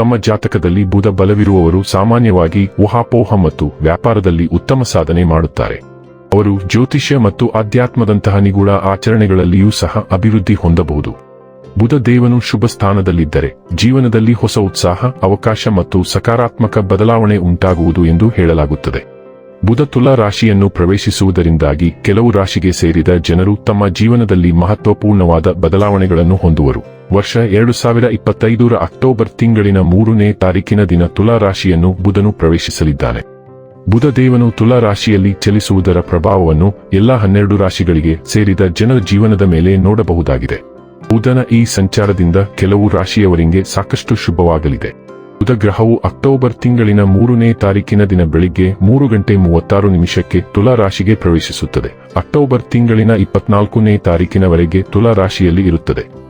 ತಮ್ಮ ಜಾತಕದಲ್ಲಿ ಬುಧ ಬಲವಿರುವವರು ಸಾಮಾನ್ಯವಾಗಿ ಊಹಾಪೋಹ ಮತ್ತು ವ್ಯಾಪಾರದಲ್ಲಿ ಉತ್ತಮ ಸಾಧನೆ ಮಾಡುತ್ತಾರೆ. ಅವರು ಜ್ಯೋತಿಷ್ಯ ಮತ್ತು ಆಧ್ಯಾತ್ಮದಂತಹ ನಿಗೂಢ ಆಚರಣೆಗಳಲ್ಲಿಯೂ ಸಹ ಅಭಿವೃದ್ಧಿ ಹೊಂದಬಹುದು. ಬುಧ ದೇವನು ಶುಭ ಸ್ಥಾನದಲ್ಲಿದ್ದರೆ ಜೀವನದಲ್ಲಿ ಹೊಸ ಉತ್ಸಾಹ, ಅವಕಾಶ ಮತ್ತು ಸಕಾರಾತ್ಮಕ ಬದಲಾವಣೆ ಉಂಟಾಗುವುದು ಎಂದು ಹೇಳಲಾಗುತ್ತದೆ. ಬುಧ ತುಲಾ ರಾಶಿಯನ್ನು ಪ್ರವೇಶಿಸುವುದರಿಂದಾಗಿ ಕೆಲವು ರಾಶಿಗೆ ಸೇರಿದ ಜನರು ತಮ್ಮ ಜೀವನದಲ್ಲಿ ಮಹತ್ವಪೂರ್ಣವಾದ ಬದಲಾವಣೆಗಳನ್ನು ಹೊಂದುವರು. ವರ್ಷ ಎರಡು ಸಾವಿರ ಇಪ್ಪತ್ತೈದರ ಅಕ್ಟೋಬರ್ ತಿಂಗಳಿನ ಮೂರನೇ ತಾರೀಕಿನ ದಿನ ತುಲಾ ರಾಶಿಯನ್ನು ಬುಧನು ಪ್ರವೇಶಿಸಲಿದ್ದಾನೆ. ಬುಧ ದೇವನು ತುಲಾ ರಾಶಿಯಲ್ಲಿ ಚಲಿಸುವುದರ ಪ್ರಭಾವವನ್ನು ಎಲ್ಲಾ ಹನ್ನೆರಡು ರಾಶಿಗಳಿಗೆ ಸೇರಿದ ಜನರ ಜೀವನದ ಮೇಲೆ ನೋಡಬಹುದಾಗಿದೆ. ಬುಧನ ಈ ಸಂಚಾರದಿಂದ ಕೆಲವು ರಾಶಿಯವರಿಗೆ ಸಾಕಷ್ಟು ಶುಭವಾಗಲಿದೆ. ಬುಧ ಗ್ರಹವು ಅಕ್ಟೋಬರ್ ತಿಂಗಳಿನ ಮೂರನೇ ತಾರೀಕಿನ ದಿನ ಬೆಳಿಗ್ಗೆ ಮೂರು ಗಂಟೆ ಮೂವತ್ತಾರು ನಿಮಿಷಕ್ಕೆ ತುಲಾ ರಾಶಿಗೆ ಪ್ರವೇಶಿಸುತ್ತದೆ. ಅಕ್ಟೋಬರ್ ತಿಂಗಳಿನ ಇಪ್ಪತ್ನಾಲ್ಕನೇ ತಾರೀಕಿನವರೆಗೆ ತುಲಾ ರಾಶಿಯಲ್ಲಿ ಇರುತ್ತದೆ.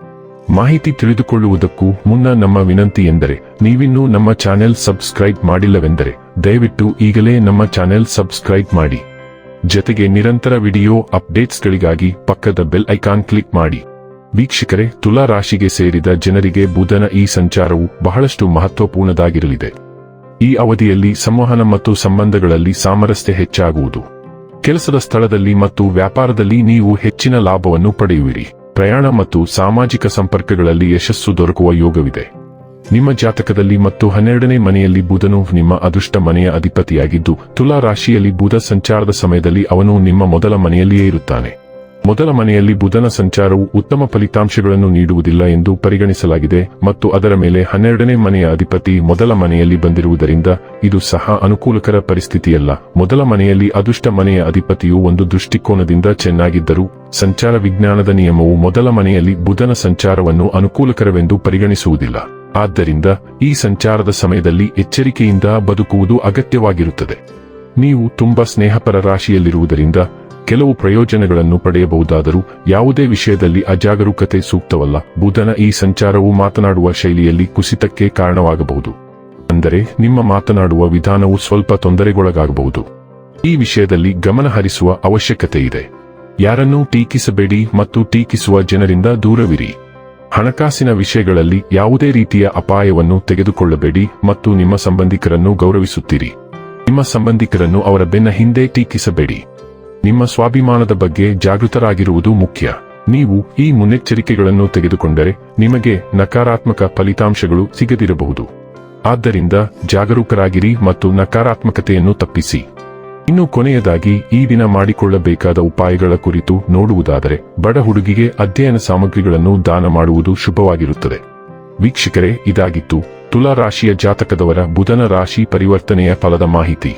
ಮಾಹಿತಿ ತಿಳಿದುಕೊಳ್ಳುವುದಕ್ಕೂ ಮುನ್ನ ನಮ್ಮ ವಿನಂತಿ ಎಂದರೆ ನೀವಿನ್ನೂ ನಮ್ಮ ಚಾನೆಲ್ ಸಬ್ಸ್ಕ್ರೈಬ್ ಮಾಡಿಲ್ಲವೆಂದರೆ ದಯವಿಟ್ಟು ಈಗಲೇ ನಮ್ಮ ಚಾನೆಲ್ ಸಬ್ಸ್ಕ್ರೈಬ್ ಮಾಡಿ. ಜತೆಗೆ ನಿರಂತರ ವಿಡಿಯೋ ಅಪ್ಡೇಟ್ಸ್ಗಳಿಗಾಗಿ ಪಕ್ಕದ ಬೆಲ್ ಐಕಾನ್ ಕ್ಲಿಕ್ ಮಾಡಿ. ವೀಕ್ಷಕರೇ, ತುಲಾ ರಾಶಿಗೆ ಸೇರಿದ ಜನರಿಗೆ ಬುಧನ ಈ ಸಂಚಾರವು ಬಹಳಷ್ಟು ಮಹತ್ವಪೂರ್ಣದಾಗಿರಲಿದೆ. ಈ ಅವಧಿಯಲ್ಲಿ ಸಂವಹನ ಮತ್ತು ಸಂಬಂಧಗಳಲ್ಲಿ ಸಾಮರಸ್ಯ ಹೆಚ್ಚಾಗುವುದು. ಕೆಲಸದ ಸ್ಥಳದಲ್ಲಿ ಮತ್ತು ವ್ಯಾಪಾರದಲ್ಲಿ ನೀವು ಹೆಚ್ಚಿನ ಲಾಭವನ್ನು ಪಡೆಯುವಿರಿ. ಪ್ರಯಾಣ ಮತ್ತು ಸಾಮಾಜಿಕ ಸಂಪರ್ಕಗಳಲ್ಲಿ ಯಶಸ್ಸು ದೊರಕುವ ಯೋಗವಿದೆ. ನಿಮ್ಮ ಜಾತಕದಲ್ಲಿ ಮತ್ತು ಹನ್ನೆರಡನೇ ಮನೆಯಲ್ಲಿ ಬುಧನು ನಿಮ್ಮ ಅದೃಷ್ಟ ಮನೆಯ ಅಧಿಪತಿಯಾಗಿದ್ದು, ತುಲಾ ರಾಶಿಯಲ್ಲಿ ಬುಧ ಸಂಚಾರದ ಸಮಯದಲ್ಲಿ ಅವನು ನಿಮ್ಮ ಮೊದಲ ಮನೆಯಲ್ಲಿಯೇ ಇರುತ್ತಾನೆ. ಮೊದಲ ಮನೆಯಲ್ಲಿ ಬುಧನ ಸಂಚಾರವು ಉತ್ತಮ ಫಲಿತಾಂಶಗಳನ್ನು ನೀಡುವುದಿಲ್ಲ ಎಂದು ಪರಿಗಣಿಸಲಾಗಿದೆ ಮತ್ತು ಅದರ ಮೇಲೆ ಹನ್ನೆರಡನೇ ಮನೆಯ ಅಧಿಪತಿ ಮೊದಲ ಮನೆಯಲ್ಲಿ ಬಂದಿರುವುದರಿಂದ ಇದು ಸಹ ಅನುಕೂಲಕರ ಪರಿಸ್ಥಿತಿಯಲ್ಲ. ಮೊದಲ ಮನೆಯಲ್ಲಿ ಅದೃಷ್ಟ ಮನೆಯ ಅಧಿಪತಿಯು ಒಂದು ದೃಷ್ಟಿಕೋನದಿಂದ ಚೆನ್ನಾಗಿದ್ದರೂ, ಸಂಚಾರ ವಿಜ್ಞಾನದ ನಿಯಮವು ಮೊದಲ ಮನೆಯಲ್ಲಿ ಬುಧನ ಸಂಚಾರವನ್ನು ಅನುಕೂಲಕರವೆಂದು ಪರಿಗಣಿಸುವುದಿಲ್ಲ. ಆದ್ದರಿಂದ, ಈ ಸಂಚಾರದ ಸಮಯದಲ್ಲಿ ಎಚ್ಚರಿಕೆಯಿಂದ ಬದುಕುವುದು ಅಗತ್ಯವಾಗಿರುತ್ತದೆ. ನೀವು ತುಂಬಾ ಸ್ನೇಹಪರ ರಾಶಿಯಲ್ಲಿರುವುದರಿಂದ ಕೆಲವು ಪ್ರಯೋಜನಗಳನ್ನು ಪಡೆಯಬಹುದಾದರೂ ಯಾವುದೇ ವಿಷಯದಲ್ಲಿ ಅಜಾಗರೂಕತೆ ಸೂಕ್ತವಲ್ಲ. ಬುಧನ ಈ ಸಂಚಾರವು ಮಾತನಾಡುವ ಶೈಲಿಯಲ್ಲಿ ಕುಸಿತಕ್ಕೆ ಕಾರಣವಾಗಬಹುದು. ಅಂದರೆ ನಿಮ್ಮ ಮಾತನಾಡುವ ವಿಧಾನವು ಸ್ವಲ್ಪ ತೊಂದರೆಗೊಳಗಾಗಬಹುದು. ಈ ವಿಷಯದಲ್ಲಿ ಗಮನ ಹರಿಸುವ ಅವಶ್ಯಕತೆ ಇದೆ ಯಾರನ್ನೂ ಟೀಕಿಸಬೇಡಿ ಮತ್ತು ಟೀಕಿಸುವ ಜನರಿಂದ ದೂರವಿರಿ. ಹಣಕಾಸಿನ ವಿಷಯಗಳಲ್ಲಿ ಯಾವುದೇ ರೀತಿಯ ಅಪಾಯವನ್ನು ತೆಗೆದುಕೊಳ್ಳಬೇಡಿ ಮತ್ತು ನಿಮ್ಮ ಸಂಬಂಧಿಕರನ್ನು ಗೌರವಿಸುತ್ತೀರಿ. ನಿಮ್ಮ ಸಂಬಂಧಿಕರನ್ನು ಅವರ ಬೆನ್ನ ಹಿಂದೆ ಟೀಕಿಸಬೇಡಿ. ನಿಮ್ಮ ಸ್ವಾಭಿಮಾನದ ಬಗ್ಗೆ ಜಾಗೃತರಾಗಿರುವುದು ಮುಖ್ಯ. ನೀವು ಈ ಮುನ್ನೆಚ್ಚರಿಕೆಗಳನ್ನು ತೆಗೆದುಕೊಂಡರೆ ನಿಮಗೆ ನಕಾರಾತ್ಮಕ ಫಲಿತಾಂಶಗಳು ಸಿಗದಿರಬಹುದು. ಆದ್ದರಿಂದ ಜಾಗರೂಕರಾಗಿರಿ ಮತ್ತು ನಕಾರಾತ್ಮಕತೆಯನ್ನು ತಪ್ಪಿಸಿ. ಇನ್ನು ಕೊನೆಯದಾಗಿ, ಈ ದಿನ ಮಾಡಿಕೊಳ್ಳಬೇಕಾದ ಉಪಾಯಗಳ ಕುರಿತು ನೋಡುವುದಾದರೆ, ಬಡ ಹುಡುಗಿಗೆ ಅಧ್ಯಯನ ಸಾಮಗ್ರಿಗಳನ್ನು ದಾನ ಮಾಡುವುದು ಶುಭವಾಗಿರುತ್ತದೆ. ವೀಕ್ಷಕರೇ, ಇದಾಗಿತ್ತು ತುಲಾ ರಾಶಿಯ ಜಾತಕದವರ ಬುಧನ ರಾಶಿ ಪರಿವರ್ತನೆಯ ಫಲದ ಮಾಹಿತಿ.